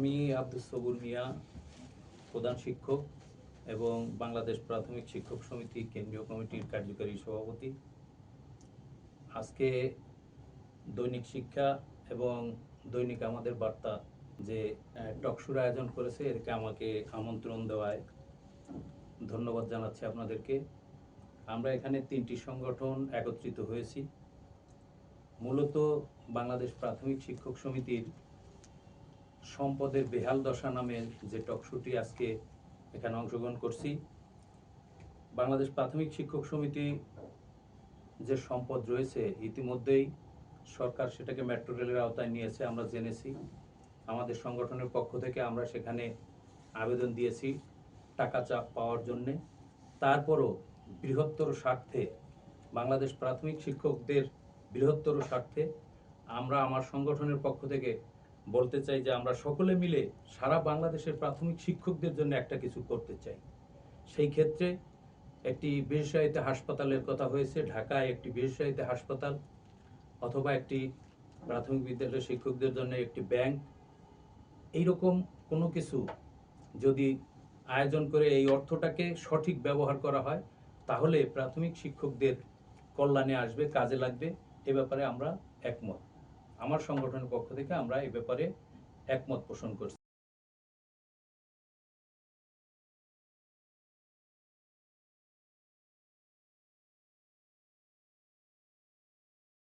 আমি আব্দুল সবুর মিয়া, প্রধান শিক্ষক এবং বাংলাদেশ প্রাথমিক শিক্ষক সমিতি কেন্দ্রীয় কমিটির কার্যকারী সভাপতি। আজকে দৈনিক শিক্ষা এবং দৈনিক আমাদের বার্তা যে টকশুর আয়োজন করেছে এরকে আমাকে আমন্ত্রণ দেওয়ায় ধন্যবাদ জানাচ্ছি আপনাদেরকে। আমরা এখানে তিনটি সংগঠন একত্রিত হয়েছি। মূলত বাংলাদেশ প্রাথমিক শিক্ষক সমিতির সম্পদের বেহাল দশা নামের যে টকশুটি আজকে এখানে অংশগ্রহণ করছি, বাংলাদেশ প্রাথমিক শিক্ষক সমিতি যে সম্পদ রয়েছে ইতিমধ্যেই সরকার সেটাকে মেট্রো রেলের আওতায় নিয়েছে, আমরা জেনেছি। আমাদের সংগঠনের পক্ষ থেকে আমরা সেখানে আবেদন দিয়েছি টাকা চাপ পাওয়ার জন্যে। তারপরও বৃহত্তর স্বার্থে, বাংলাদেশ প্রাথমিক শিক্ষকদের বৃহত্তর স্বার্থে আমরা আমার সংগঠনের পক্ষ থেকে বলতে চাই যে আমরা সকলে মিলে সারা বাংলাদেশের প্রাথমিক শিক্ষকদের জন্য একটা কিছু করতে চাই। সেই ক্ষেত্রে একটি বিশেষায়িত হাসপাতালের কথা হয়েছে, ঢাকায় একটি বিশেষায়িত হাসপাতাল অথবা একটি প্রাথমিক বিদ্যালয়ের শিক্ষকদের জন্য একটি ব্যাংক। এইরকম কোনো কিছু যদি আয়োজন করে এই অর্থটাকে সঠিক ব্যবহার করা হয়, তাহলে প্রাথমিক শিক্ষকদের কল্যাণে আসবে, কাজে লাগবে। এ ব্যাপারে আমরা একমত। আমার সংগঠনের পক্ষ থেকে আমরা এ ব্যাপারে একমত পোষণ করছি।